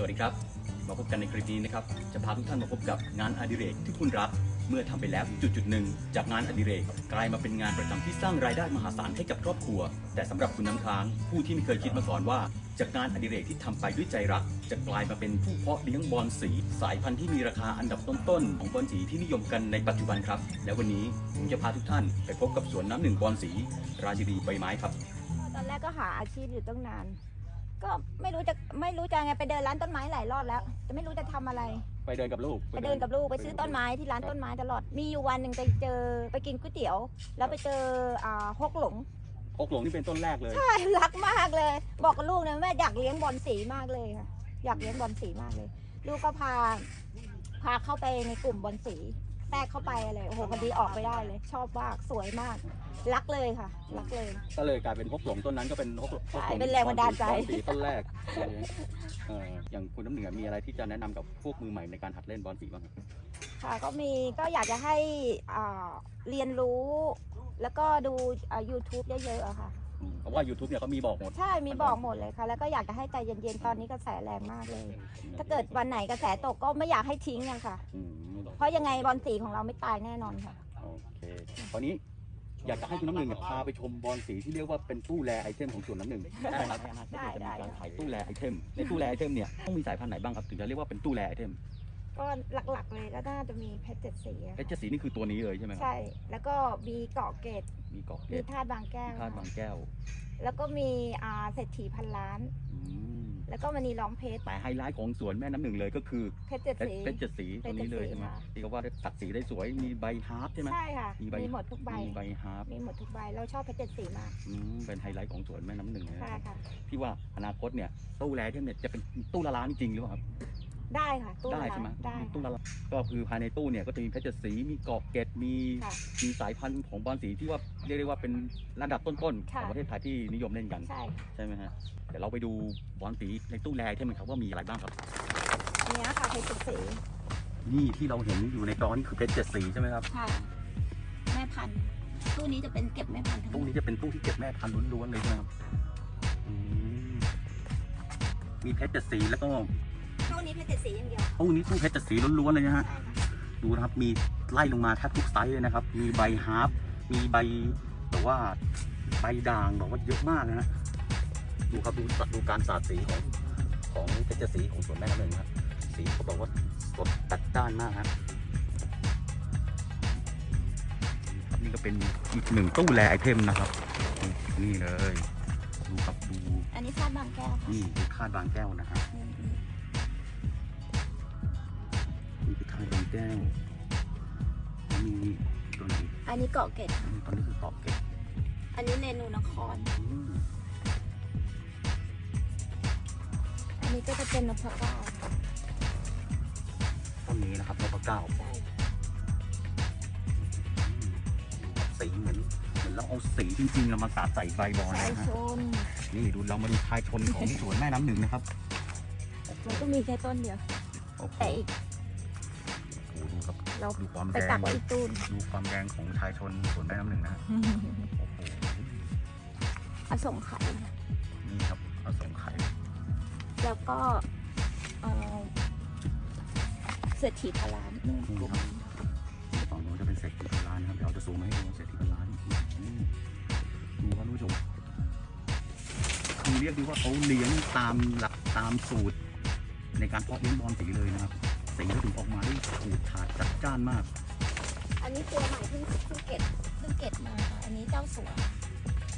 สวัสดีครับ มาพบกันในคลิปนี้นะครับ จะพาทุกท่านมาพบกับงานอดิเรกที่คุณรัก เมื่อทำไปแล้วจุดจุดหนึ่งจากงานอดิเรกกลายมาเป็นงานประจำที่สร้างรายได้มหาศาลให้กับครอบครัว แต่สำหรับคุณน้ำค้าง ผู้ที่ไม่เคยคิดมาก่อนว่า จากงานอดิเรกที่ทำไปด้วยใจรัก จะกลายมาเป็นผู้เพาะเลี้ยงบอลสี สายพันธุ์ที่มีราคาอันดับต้นๆของบอลสีที่นิยมกันในปัจจุบันครับ และวันนี้ผมจะพาทุกท่านไปพบกับสวนน้ำหนึ่งบอลสี ราชินีใบไม้ครับ ตอนแรกก็หาอาชีพอยู่ตั้งนาน ก็ไม่รู้จะไม่รู้จะไงไปเดินร้านต้นไม้หลายรอบแล้ว จะไม่รู้จะทำอะไร ไปเดินกับลูกไปเดินกับลูกไปซื้อต้นไม้ที่ร้านต้นไม้ตลอดมีอยู่วันหนึ่งไปเจอไปกินก๋วยเตี๋ยว แล้วไปเจออ่าฮกหลงอกหลงนี่เป็นต้นแรกเลย ใช่รักมากเลย บอกกับลูกนะแม่อยากเลี้ยงบอลสีมากเลยค่ะอยากเลี้ยงบอลสีมากเลย ลูกก็พา พาเข้าไปในกลุ่มบอลสี แทรกเข้าไปอะไรโอ้โหพอดีออกไปได้เลย ชอบมากสวยมาก รักเลยค่ะ รักเลย ก็เลยกลายเป็นฮกหลงต้นนั้นก็เป็นฮกหลงใช่ฮกหลเป็นแรงบันดาลใจบอสีต้นแรกเอออย่างคุณน้ำเหนือมีอะไรที่จะแนะนำกับพวกมือใหม่ในการหัดเล่นบอลสีบ้างครับค่ะก็มีก็อยากจะให้อ่าเรียนรู้ แล้วก็ดูอ่า YouTube เยอะๆอะค่ะ อืมเพราะว่า YouTube เนี่ยเขามีบอกหมด ใช่มีบอกหมดเลยค่ะ แล้วก็อยากจะให้ใจเย็นๆ ตอนนี้กระแสแรงมากเลย ถ้าเกิดวันไหนกระแสตกก็ไม่อยากให้ทิ้งอะค่ะ อืมเพราะยังไงบอลสีของเราไม่ตายแน่นอนค่ะ โอเคตอนนี้อยากจะให้คุณน้ำหนึ่งเนี่ยพาไปชมบอลสีที่เรียกว่าเป็นตู้แรไอเทมของสวนน้ำหนึ่งได้ครับได้ได้ จะมีการขายตู้แรไอเทมในตู้แรไอเทมเนี่ยต้องมีสายพันธุ์ไหนบ้างครับถึงจะเรียกว่าเป็นตู้แรไอเทม ก็หลักๆเลยก็น่าจะมีเพชรเจ็ดสีอะเพชรสีนี่คือตัวนี้เลยใช่ไหมครับ ใช่ แล้วก็มีเกาะเกตมีเกาะเกมีตธาตุบางแก้วธาตุบางแก้วแล้วก็มีอ่าเศรษฐีพันล้าน อืมแล้วก็มันนีล้อมเพชรแต่ไฮไลท์ของสวนแม่น้ำหนึ่งเลยก็คือเพชรเจ็ดเพชรสี เพชรเจ็ดสีตรงนี้เลยใช่ไหมเพชรเจ็ดสีค่ะ ที่เขาว่าตัดสีได้สวยมีใบฮาร์ปใช่ไหม ใช่ค่ะ มีใบ มีหมดทุกใบ มีใบฮาร์ปมีหมดทุกใบ เราชอบเพชรเจ็ดสีมากอืมเป็นไฮไลท์ของสวนแม่น้ำหนึ่งเลยนะใช่ค่ะ พี่ว่าอนาคตเนี่ยตู้แรไอเทมเนี่ยจะเป็นตู้ละล้านจริงหรือเปล่าครับ ได้ค่ะตู้ได้ละใช่ไหมได้ ตู้ละล้านก็คือภายในตู้เนี่ยก็จะมีเพชรสีมีเกาะเกตมีค่ะ มีสายพันธุ์ของบอลสีที่ว่าเรียกได้ว่าเป็นระดับต้นๆขค่ะองประเทศไทยที่นิยมเล่นกัน ใช่ใช่ไหมฮะเดี๋ยวเราไปดูบอลสีในตู้แรไอเทมกันครับว่ามีอะไรบ้างครับ อันเนี้ยค่ะเพชรเจ็ดสีนี่ที่เราเห็นอยู่ในจอนี่คือเพชรเจ็ดสีใช่ไหมครับค่ะแม่พันธุ์ตู้นี้จะเป็นเก็บแม่พันธุ์ทั้งหมตู้ดนี้จะเป็นตู้ที่เก็บแม่พันธุ์ล้วนๆเลยใช่ไหมครับอืมมีเพชรเจ็ดสีแล้วก็ ตู้นี้เพชรเจ็ดสีอย่างเดียวตู้นี้ตู้เพชรเจ็ดสีล้วนๆเลยนะฮะใช่ค่ะดูนะครับมีไล่ลงมาแทบทุกไซส์เลยนะครับ มีใบฮาร์ปมีใบแต่ว่าใบด่างบอกว่าเยอะมากนะฮะดูครับดูดูการสาดสีของของเพชรสีของสวนแม่น้ำหนึ่งนะครับสีเขาบอกว่าสดจัดจ้านมากฮะครับนี่ก็เป็นอีกหนึ่งตู้แลไอเทมนะครับ นี่เลย ดูครับดู อันนี้ธาตุบางแก้วค่ะนี่คือคาดบางแก้วนะฮะนี่ คือคาดบางแก้วมีตัวนี้อันนี้เกาะเกตค่ะตอนนี้คือตอกเก็บอันนี้เรนูนคร อืมอันนี้ก็จะเป็นนพเก้าต้นนี้นะครับนพเก้าใช่สีเหมือนเหมือนเราเอาสีจริงๆเรามาสาดใส่ใบบอลสายนะฮะ ชน นี่ดูเรามาดูชายชนของสวนแม่น้ำหนึ่งนะครับ มันก็มีแค่ต้นเดียวโอ้โหแต่อีกโอ้โหดูครับ เราดูความไปแดตังกไว้อีกตู้นดูความแดงของชายชนสวนแม่น้ำหนึ่งนะฮะโอ้โหผสมไข่นี่ครับผสมไข่แล้วก็เอ่อเศรษฐีพลานนู่นกลุ่มฝั่งโน้นจะเป็นเศรษฐีพันล้านนะครับเดี๋ยวเราจะซูมให้ดูเศรษฐีพันล้านอืมดูครับท่านผู้ชมคือเรียกได้ว่าเขาเลี้ยงตามหลักตามสูตร ในการเพาะเลี้ยงบอลสีเลยนะครับสีก็ถึงออกมา ได้ขูดขาดจัดจ้านมาก อันนี้ตัวใหม่เพิ่งเพิ่งเก็บเพิ่งเก็บมาค่ะอันนี้เจ้าสัว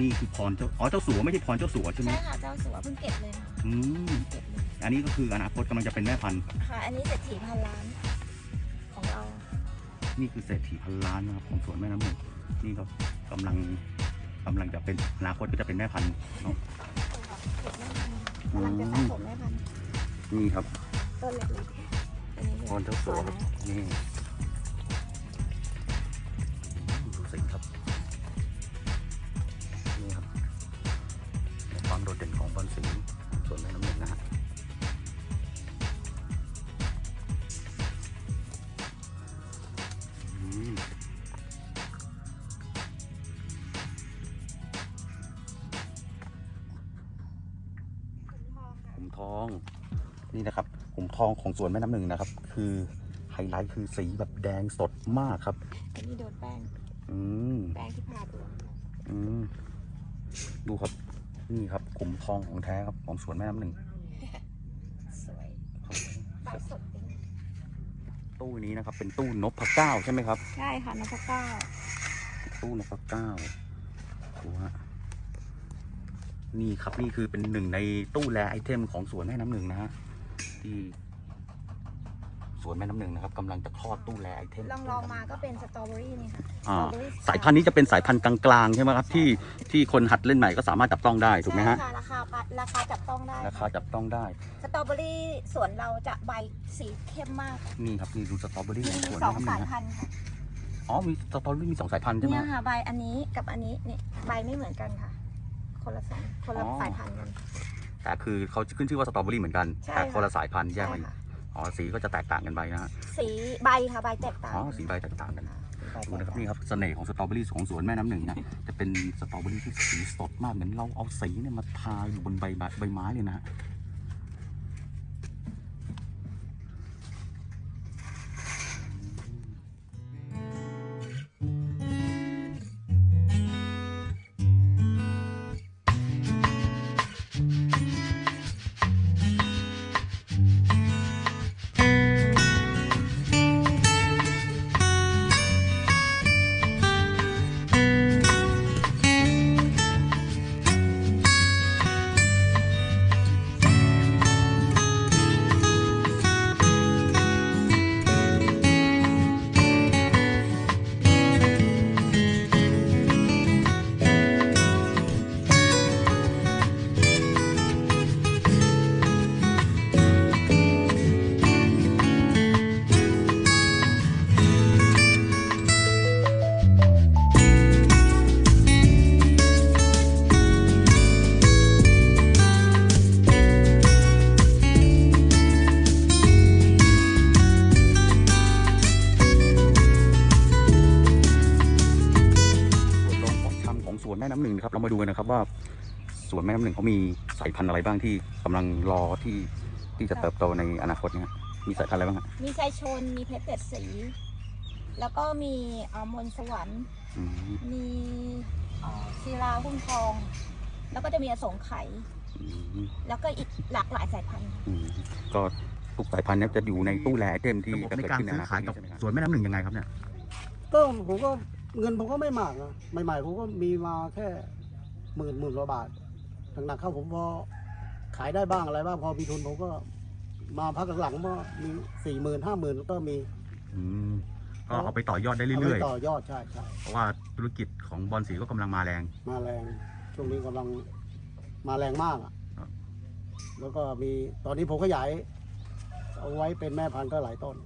นี่คือพรเจ้าอ๋อเจ้าสัวไม่ใช่พรเจ้าสัวใช่ไหมใช่ค่ะเจ้าสัวเพิ่งเก็บเลยค่ะอืมเก็บเลยอันนี้ก็คืออนาคตกำลังจะเป็นแม่พันธุ์ค่ะ อันนี้เศรษฐีพันล้านของเรานี่คือเศรษฐีพันล้านนะครับของสวนแม่น้ำหนึ่งนี่ก็กำลังกำลังจะเป็นอนาคตก็จะเป็นแม่พันธุ์เนาะเก็บแม่พันธุ์กำลังจะสะสมแม่พันธุ์นี่ครับต้นเล็กๆ อันนี้พรเจ้าสัวครับนี่ดูสิครับ นี่ครับความโดดเด่นของบอลสีส่วนแม่น้ำหนึ่งนะฮะอืมขุนทองค่ะผมทอง นี่นะครับ กลุ่มทองของสวนแม่น้ำหนึ่งนะครับ คือไฮไลท์คือสีแบบแดงสดมากครับ อันนี้โดนแป้ง อืม แป้งที่พาดวงอืม ดูครับ นี่ครับกลุ่มทองของแท้ครับของสวนแม่น้ำหนึ่งสวยใบสดจริงตู้นี้นะครับ เป็นตู้นพเก้าใช่ไหมครับ ใช่ค่ะนพเก้า ตู้นพเก้าดูฮะนี่ครับนี่คือเป็นหนึ่งในตู้แลไอเทมของสวนแม่น้ำหนึ่งนะฮะ ที่สวนแม่น้ำหนึ่งนะครับกำลังจะคลอดตู้แลไอเทมลองลองมาก็เป็นสตรอเบอรี่นี่ค่ะอ่าสตรอเบอรี่สายพันธุ์นี้จะเป็นสายพันธุ์กลางๆใช่ไหมครับที่ที่คนหัดเล่นใหม่ก็สามารถจับต้องได้ถูกไหมฮะใช่ค่ะราคาปะราคาจับต้องได้ราคาจับต้องได้ สตรอเบอรี่สวนเราจะใบสีเข้มมากนี่ครับนี่ดูสตรอเบอรี่มีของสวนสองแม่น้ำหสานึ่ยงฮะพันธุ์ค่ะอ๋อมีสตรอเบอรี่มีสองสายพันธุ์ใช่ไหมเนี่ยฮะ ค่ะใบอันนี้กับอันนี้นี่ใบไม่เหมือนกันค่ะ คนละสายคนละอ๋อ สายพันธุ์กัน แต่คือเขาขึ้นชื่อว่าสตรอเบอรี่เหมือนกันใช่แต่ค่ะคนละสายพันธุ์แยใช่กมาอีกค่ะ อ๋อสีก็จะแตกต่างกันไปนะฮะสีใบค่ะใบแตกต่างอ๋อสีใบแตกต่างกันค่ะใบดูแตกนะครับต่างนี่ครับเสน่ห์ของสตรอเบอรี่ของสวนแม่น้ำหนึ่งนะจะเป็นสตรอเบอรี่ที่สีสดมากเหมือนเราเอาสีเนี่ยมาทาอยู่บนใบไม้ใบไม้เลยนะฮะ ม่น้ำหนึ่งนะครับเรามาดูกันนะครับว่าสวนแม่น้ำหนึ่งเขามีสายพันธุ์อะไรบ้างที่กำลังรอที่ที่จะเติบโตในอนาคตเนี่ยฮะมีสายพันธุ์อะไรบ้างฮะมีใจชน มีเพชรเจ็ดสี แล้วก็มีเอ่อมนต์สวรรค์ อืมมีเอ่อศิลาหุ้มทอง แล้วก็จะมีอสงไขยอืมแล้วก็อีกหลากหลายสายพันธุ์ อืมก็ทุกสายพันธุ์เนี้จะอยู่ในตู้แลเต็มที่จะเกิดขึ้นในอนาคตนี้ใช่ไหมครับ สวนแม่น้ำหนึ่งยังไงครับเนี่ย ก็ผมก็เงินผมก็ไม่มากนะใหม่ๆผมก็มีมาแค่ หมื่นหมื่นกว่าบาทหนักๆเข้าผมพอขายได้บ้างอะไรบ้างพอมีทุนผมก็ มาพักหลังๆก็มีสี่หมื่นห้าหมื่นก็มีอืมก็เอาไปต่อยอดได้เอาไปเรื่อยต่อยอดใช่ใช่ๆ เพราะว่าธุรกิจของบอลสีก็กำลังมาแรง มาแรงช่วงนี้กำลังมาแรงมากอะครับ แล้วก็มีตอนนี้ผมขยาย เอาไว้เป็นแม่พันธุ์ก็หลายต้น